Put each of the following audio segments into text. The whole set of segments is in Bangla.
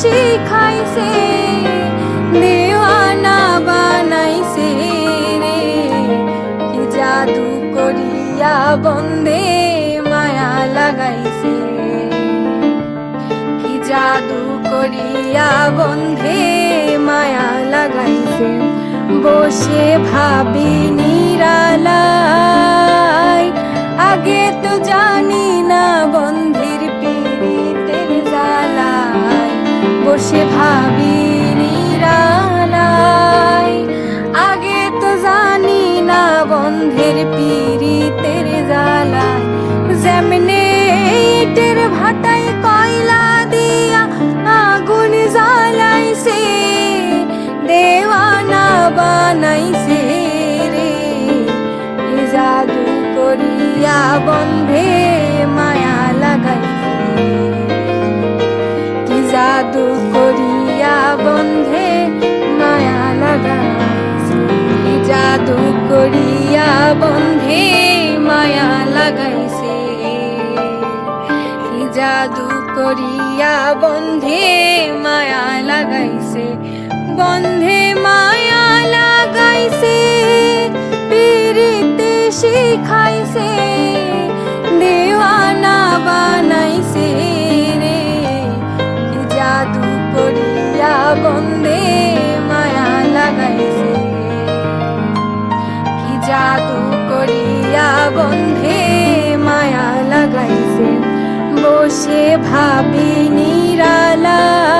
শিখাইছে, দেওয়ানা বানাইছে রে। কি জাদু করিয়া বন্ধে মায়া লাগাইছে। কি জাদু করিয়া বন্ধে মায়া লাগাইছে। বসে ভাবি নিরালাই আগে তো জানি বসে ভাবি নিরালাই আগে তো জানি না বন্ধের পীড়িতের জ্বালায়। যেমনে ইটের ভাটায় কয়লা দিয়া আগুন জ্বালাইছে, দেওয়ানা বানাইছে রে। জাদু করিয়া বন্ধে জাদু করিয়া বন্ধে মায়া লাগাইছে জাদু করিয়া বন্ধে মায়া লাগাইছে। জাদু করিয়া বন্ধে মায়া লাগাইছে। বন্ধে মায়া লাগাইছে শিখাইছে। বন্ধে মায়া লাগাইছে, বসে ভাবি নিরালাই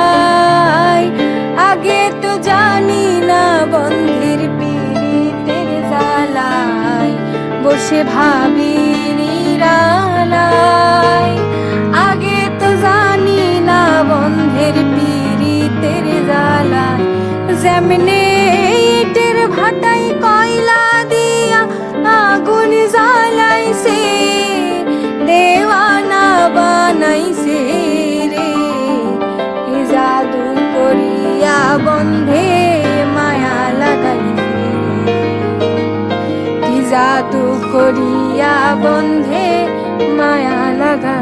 আগে তো জানি না বন্ধের পীড়িতের জ্বালায়, বসে ভাবি নিরালাই আগে তো জানি না বন্ধের পীড়িতের জ্বালায়, যেমনে ইটের ভাটাই বন্ধে মায়া লাগালি কি জাদু করিয়া বন্ধে মায়া লাগা